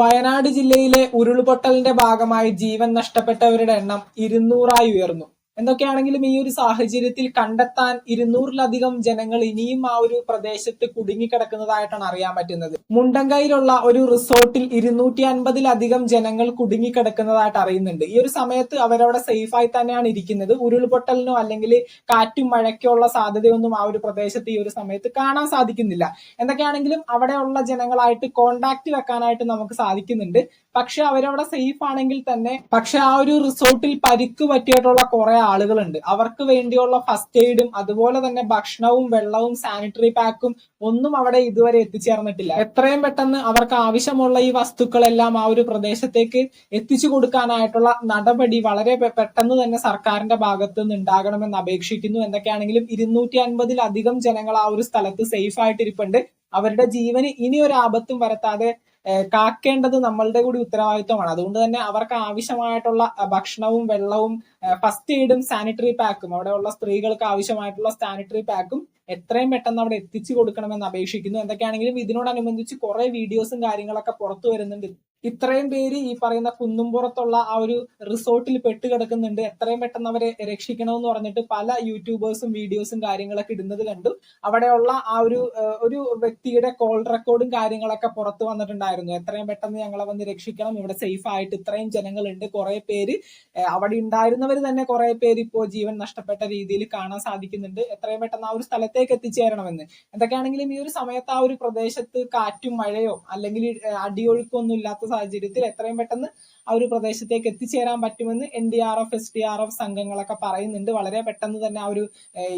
വയനാട് ജില്ലയിലെ ഉരുൾപൊട്ടലിന്റെ ഭാഗമായി ജീവൻ നഷ്ടപ്പെട്ടവരുടെ എണ്ണം ഇരുന്നൂറായി ഉയർന്നു. എന്തൊക്കെയാണെങ്കിലും ഈ ഒരു സാഹചര്യത്തിൽ കണ്ടെത്താൻ ഇരുന്നൂറിലധികം ജനങ്ങൾ ഇനിയും ആ ഒരു പ്രദേശത്ത് കുടുങ്ങിക്കിടക്കുന്നതായിട്ടാണ് അറിയാൻ പറ്റുന്നത്. മുണ്ടങ്കയിലുള്ള ഒരു റിസോർട്ടിൽ ഇരുന്നൂറ്റി അൻപതിലധികം ജനങ്ങൾ കുടുങ്ങിക്കിടക്കുന്നതായിട്ട് അറിയുന്നുണ്ട്. ഈ ഒരു സമയത്ത് അവരവിടെ സേഫായി തന്നെയാണ് ഇരിക്കുന്നത്. ഉരുൾപൊട്ടലിനോ അല്ലെങ്കിൽ കാറ്റും മഴയ്ക്കോ ഉള്ള സാധ്യതയൊന്നും ആ ഒരു പ്രദേശത്ത് ഈ ഒരു സമയത്ത് കാണാൻ സാധിക്കുന്നില്ല. എന്തൊക്കെയാണെങ്കിലും അവിടെയുള്ള ജനങ്ങളായിട്ട് കോണ്ടാക്ട് വെക്കാനായിട്ട് നമുക്ക് സാധിക്കുന്നുണ്ട്. പക്ഷെ അവരവിടെ സേഫ് ആണെങ്കിൽ തന്നെ പക്ഷെ ആ ഒരു റിസോർട്ടിൽ പരിക്ക് പറ്റിയിട്ടുള്ള കുറെ ആളുകളുണ്ട്. അവർക്ക് വേണ്ടിയുള്ള ഫസ്റ്റ് എയ്ഡും അതുപോലെ തന്നെ ഭക്ഷണവും വെള്ളവും സാനിറ്ററി പാക്കും ഒന്നും അവിടെ ഇതുവരെ എത്തിച്ചേർന്നിട്ടില്ല. എത്രയും പെട്ടെന്ന് അവർക്ക് ആവശ്യമുള്ള ഈ വസ്തുക്കളെല്ലാം ആ ഒരു പ്രദേശത്തേക്ക് എത്തിച്ചു കൊടുക്കാനായിട്ടുള്ള നടപടി വളരെ പെട്ടെന്ന് തന്നെ സർക്കാരിന്റെ ഭാഗത്ത് നിന്ന് ഉണ്ടാകണമെന്ന് അപേക്ഷിക്കുന്നു. എന്തൊക്കെയാണെങ്കിലും ഇരുന്നൂറ്റി അൻപതിലധികം ജനങ്ങൾ ആ ഒരു സ്ഥലത്ത് സേഫ് ആയിട്ടിരിപ്പുണ്ട്. അവരുടെ ജീവന് ഇനി ഒരു ആപത്തും വരുത്താതെ കാക്കേണ്ടത് നമ്മളുടെ കൂടി ഉത്തരവാദിത്വമാണ്. അതുകൊണ്ട് തന്നെ അവർക്ക് ആവശ്യമായിട്ടുള്ള ഭക്ഷണവും വെള്ളവും ഫസ്റ്റ് എയ്ഡും സാനിറ്ററി പാക്കും അവിടെയുള്ള സ്ത്രീകൾക്ക് ആവശ്യമായിട്ടുള്ള സാനിറ്ററി പാക്കും എത്രയും പെട്ടെന്ന് അവിടെ എത്തിച്ചു കൊടുക്കണമെന്ന് അപേക്ഷിക്കുന്നു. എന്തൊക്കെയാണെങ്കിലും ഇതിനോടനുബന്ധിച്ച് കുറെ വീഡിയോസും കാര്യങ്ങളൊക്കെ പുറത്തു വരുന്നുണ്ട്. ഇത്രയും പേര് ഈ പറയുന്ന കുന്നുംപുറത്തുള്ള ആ ഒരു റിസോർട്ടിൽ പെട്ട് കിടക്കുന്നുണ്ട് എത്രയും പെട്ടെന്ന് അവരെ രക്ഷിക്കണമെന്ന് പറഞ്ഞിട്ട് പല യൂട്യൂബേഴ്സും വീഡിയോസും കാര്യങ്ങളൊക്കെ ഇടുന്നത് കണ്ടു. അവിടെയുള്ള ആ ഒരു ഒരു വ്യക്തിയുടെ കോൾ റെക്കോർഡും കാര്യങ്ങളൊക്കെ പുറത്തു വന്നിട്ടുണ്ടായിരുന്നു. എത്രയും പെട്ടെന്ന് ഞങ്ങളെ വന്ന് രക്ഷിക്കണം. ഇവിടെ സേഫ് ആയിട്ട് ഇത്രയും ജനങ്ങളുണ്ട്. കുറെ പേര് അവിടെ ഉണ്ടായിരുന്നവർ തന്നെ കുറെ പേര് ഇപ്പോൾ ജീവൻ നഷ്ടപ്പെട്ട രീതിയിൽ കാണാൻ സാധിക്കുന്നുണ്ട്. എത്രയും പെട്ടെന്ന് ആ ഒരു സ്ഥലത്തേക്ക് എത്തിച്ചേരണമെന്ന്. എന്തൊക്കെയാണെങ്കിലും ഈ ഒരു സമയത്ത് ആ ഒരു പ്രദേശത്ത് കാറ്റും മഴയോ അല്ലെങ്കിൽ അടിയൊഴുക്കൊന്നും അടിയൊഴുക്കോ ഇല്ലാത്ത സാഹചര്യത്തിൽ എത്രയും പെട്ടെന്ന് ആ ഒരു പ്രദേശത്തേക്ക് എത്തിച്ചേരാൻ പറ്റുമെന്ന് N D R F S D R F സംഘങ്ങളൊക്കെ പറയുന്നുണ്ട്. വളരെ പെട്ടെന്ന് തന്നെ ആ ഒരു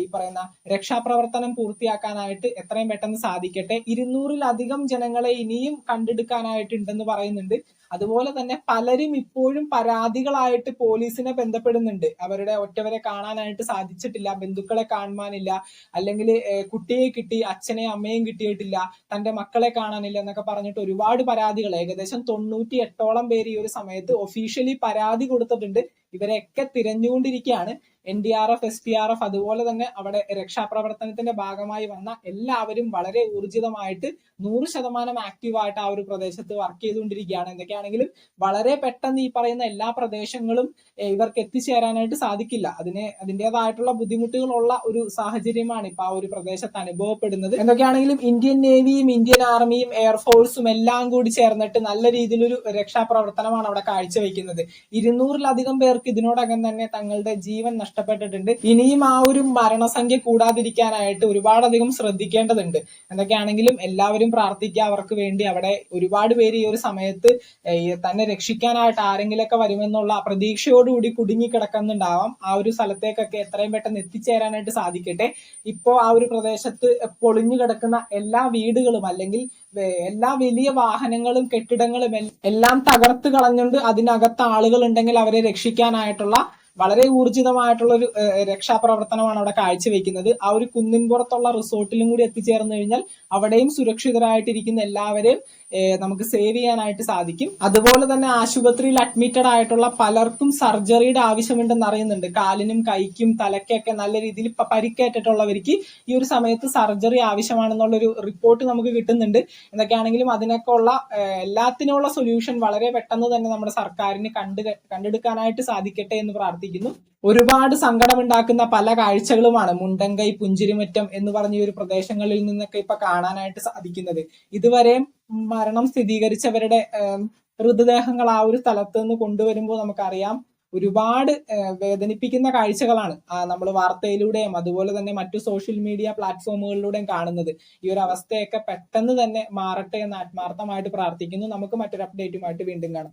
ഈ പറയുന്ന രക്ഷാപ്രവർത്തനം പൂർത്തിയാക്കാനായിട്ട് എത്രയും പെട്ടെന്ന് സാധിക്കട്ടെ. ഇരുന്നൂറിലധികം ജനങ്ങളെ ഇനിയും കണ്ടെടുക്കാനായിട്ടുണ്ടെന്ന് പറയുന്നുണ്ട്. അതുപോലെ തന്നെ പലരും ഇപ്പോഴും പരാതികളായിട്ട് പോലീസിനെ ബന്ധപ്പെടുന്നുണ്ട്. അവരുടെ ഒറ്റവരെ കാണാനായിട്ട് സാധിച്ചിട്ടില്ല ബന്ധുക്കളെ കാണുവാനില്ല അല്ലെങ്കിൽ കുട്ടിയെ കിട്ടി അച്ഛനെയും അമ്മയും കിട്ടിയിട്ടില്ല തന്റെ മക്കളെ കാണാനില്ല എന്നൊക്കെ പറഞ്ഞിട്ട് ഒരുപാട് പരാതികൾ ഏകദേശം തൊണ്ണൂറ്റി എട്ടോളം പേര് ഈ ഒരു സമയത്ത് ഒഫീഷ്യലി പരാതി കൊടുത്തിട്ടുണ്ട്. ഇവരെയൊക്കെ തിരഞ്ഞുകൊണ്ടിരിക്കുകയാണ്. N D R F S D R F അതുപോലെ തന്നെ അവിടെ രക്ഷാപ്രവർത്തനത്തിന്റെ ഭാഗമായി വന്ന എല്ലാവരും വളരെ ഊർജിതമായിട്ട് നൂറ് ശതമാനം ആക്റ്റീവായിട്ട് ആ ഒരു പ്രദേശത്ത് വർക്ക് ചെയ്തുകൊണ്ടിരിക്കുകയാണ്. എന്തൊക്കെയാണെങ്കിലും വളരെ പെട്ടെന്ന് ഈ പറയുന്ന എല്ലാ പ്രദേശങ്ങളും ഇവർക്ക് എത്തിച്ചേരാനായിട്ട് സാധിക്കില്ല. അതിന് അതിന്റെതായിട്ടുള്ള ബുദ്ധിമുട്ടുകളുള്ള ഒരു സാഹചര്യമാണ് ഇപ്പൊ ആ ഒരു പ്രദേശത്ത് അനുഭവപ്പെടുന്നത്. എന്തൊക്കെയാണെങ്കിലും ഇന്ത്യൻ നേവിയും ഇന്ത്യൻ ആർമിയും എയർഫോഴ്സും എല്ലാം കൂടി ചേർന്നിട്ട് നല്ല രീതിയിലൊരു രക്ഷാപ്രവർത്തനമാണ് അവിടെ കാഴ്ചവെക്കുന്നത്. ഇരുന്നൂറിലധികം പേർക്ക് ഇതിനോടകം തന്നെ തങ്ങളുടെ ജീവൻ നഷ്ടപ്പെട്ടിട്ടുണ്ട്. ഇനിയും ആ ഒരു മരണസംഖ്യ കൂടാതിരിക്കാനായിട്ട് ഒരുപാടധികം ശ്രദ്ധിക്കേണ്ടതുണ്ട്. എന്തൊക്കെയാണെങ്കിലും എല്ലാവരും പ്രാർത്ഥിക്കുക. അവർക്ക് വേണ്ടി അവിടെ ഒരുപാട് പേര് ഈ ഒരു സമയത്ത് തന്നെ രക്ഷിക്കാനായിട്ട് ആരെങ്കിലൊക്കെ വരുമെന്നുള്ള പ്രതീക്ഷയോടുകൂടി കുടുങ്ങി കിടക്കുന്നുണ്ടാവാം ആ ഒരു സ്ഥലത്തേക്കൊക്കെ എത്രയും പെട്ടെന്ന് എത്തിച്ചേരാനായിട്ട് സാധിക്കട്ടെ. ഇപ്പോൾ ആ ഒരു പ്രദേശത്ത് പൊളിഞ്ഞു കിടക്കുന്ന എല്ലാ വീടുകളും അല്ലെങ്കിൽ എല്ലാ വലിയ വാഹനങ്ങളും കെട്ടിടങ്ങളും എല്ലാം തകർത്ത് കളഞ്ഞുകൊണ്ട് അതിനകത്ത് ആളുകൾ ഉണ്ടെങ്കിൽ അവരെ രക്ഷിക്കാനായിട്ടുള്ള വളരെ ഊർജിതമായിട്ടുള്ള ഒരു രക്ഷാപ്രവർത്തനമാണ് അവിടെ കാഴ്ചവെക്കുന്നത്. ആ ഒരു കുന്നിൻപുറത്തുള്ള റിസോർട്ടിലും കൂടി എത്തിച്ചേർന്ന് കഴിഞ്ഞാൽ അവിടെയും സുരക്ഷിതരായിട്ടിരിക്കുന്ന എല്ലാവരെയും നമുക്ക് സേവ് ചെയ്യാനായിട്ട് സാധിക്കും. അതുപോലെ തന്നെ ആശുപത്രിയിൽ അഡ്മിറ്റഡ് ആയിട്ടുള്ള പലർക്കും സർജറിയുടെ ആവശ്യമുണ്ടെന്ന് അറിയുന്നുണ്ട്. കാലിനും കൈക്കും തലയ്ക്കൊക്കെ നല്ല രീതിയിൽ പരിക്കേറ്റിട്ടുള്ളവർക്ക് ഈ ഒരു സമയത്ത് സർജറി ആവശ്യമാണെന്നുള്ളൊരു റിപ്പോർട്ട് നമുക്ക് കിട്ടുന്നുണ്ട്. എന്തൊക്കെയാണെങ്കിലും അതിനൊക്കെ ഉള്ള എല്ലാത്തിനുമുള്ള സൊല്യൂഷൻ വളരെ പെട്ടെന്ന് തന്നെ നമ്മുടെ സർക്കാരിന് കണ്ടു കണ്ടെടുക്കാനായിട്ട് സാധിക്കട്ടെ എന്ന് പ്രാർത്ഥിക്കുന്നു. ഒരുപാട് സങ്കടമുണ്ടാക്കുന്ന പല കാഴ്ചകളുമാണ് മുണ്ടങ്കൈ പുഞ്ചിരിമറ്റം എന്ന് പറഞ്ഞ ഒരു പ്രദേശങ്ങളിൽ നിന്നൊക്കെ ഇപ്പൊ കാണാനായിട്ട് സാധിക്കുന്നത്. ഇതുവരെ മരണം സ്ഥിരീകരിച്ചവരുടെ മൃതദേഹങ്ങൾ ആ ഒരു സ്ഥലത്ത് നിന്ന് കൊണ്ടുവരുമ്പോൾ നമുക്കറിയാം ഒരുപാട് വേദനിപ്പിക്കുന്ന കാഴ്ചകളാണ് നമ്മൾ വാർത്തയിലൂടെയും അതുപോലെ തന്നെ മറ്റു സോഷ്യൽ മീഡിയ പ്ലാറ്റ്ഫോമുകളിലൂടെയും കാണുന്നത്. ഈ ഒരു അവസ്ഥയൊക്കെ പെട്ടെന്ന് തന്നെ മാറട്ടെ എന്ന് ആത്മാർത്ഥമായിട്ട് പ്രാർത്ഥിക്കുന്നു. നമുക്ക് മറ്റൊരു അപ്ഡേറ്റുമായിട്ട് വീണ്ടും കാണാം.